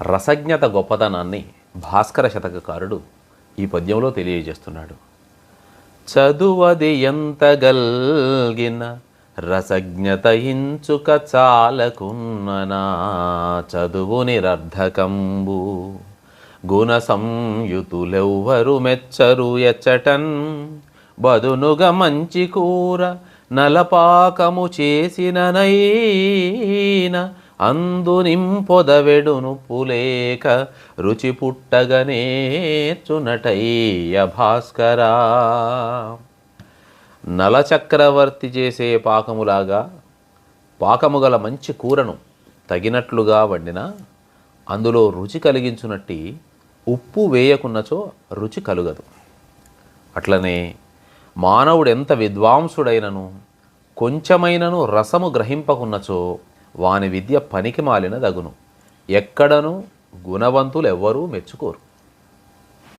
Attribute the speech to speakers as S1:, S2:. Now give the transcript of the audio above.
S1: రసజ్ఞత గొప్పతనాన్ని భాస్కర శతకకారుడు ఈ పద్యంలో తెలియజేస్తున్నాడు. చదువది ఎంత గల్గిన రసజ్ఞత ఇంచుక చాలకున్ననా చదువు నిరర్ధకంబు. గుణ సంయుతులెవ్వరు మెచ్చరు ఎచ్చటన్ బదునుగ మంచి కూర నలపాకము చేసిననైన అందు నింపొదవెడును పులేక రుచి పుట్టగనే చునటయ్య భాస్కరా. నలచక్రవర్తి చేసే పాకములాగా పాకము గల మంచి కూరను తగినట్లుగా వండిన అందులో రుచి కలిగించునట్టి ఉప్పు వేయకున్నచో రుచి కలుగదు. అట్లనే మానవుడు ఎంత విద్వాంసుడైనను కొంచెమైనను రసము గ్రహింపకున్నచో వాని విద్య పనికి మాలిన దగును ఎక్కడను గుణవంతులు ఎవ్వరూ మెచ్చుకోరు.